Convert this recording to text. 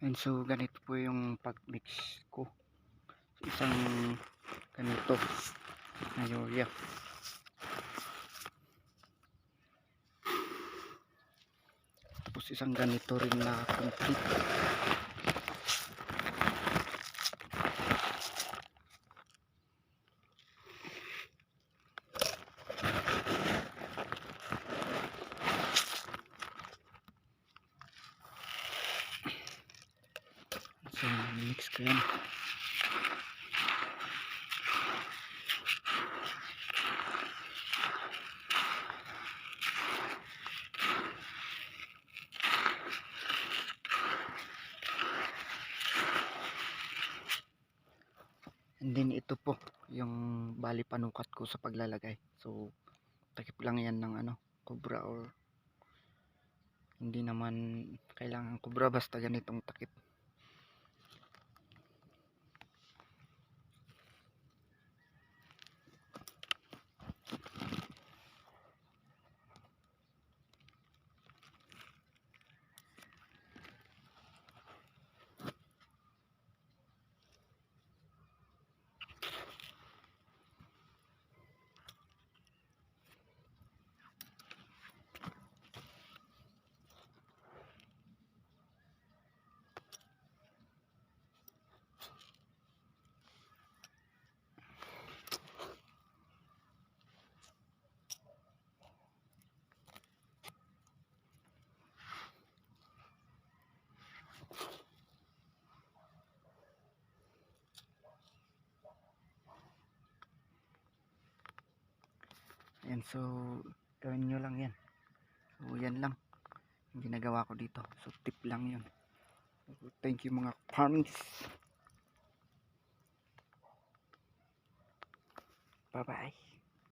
And so, ganito po yung pag-mix ko. Isang ganito na urea. Tapos isang ganito rin na complete. So, mix ko yan. And then ito po yung bali panukat ko sa paglalagay. So takip lang yan ng ano, kubra or hindi naman kailangan kubra basta ganitong takip. Ayan, so gawin nyo lang yan. So yan lang yung ginagawa ko dito. So tip lang yun. Thank you mga farmings. Bye bye.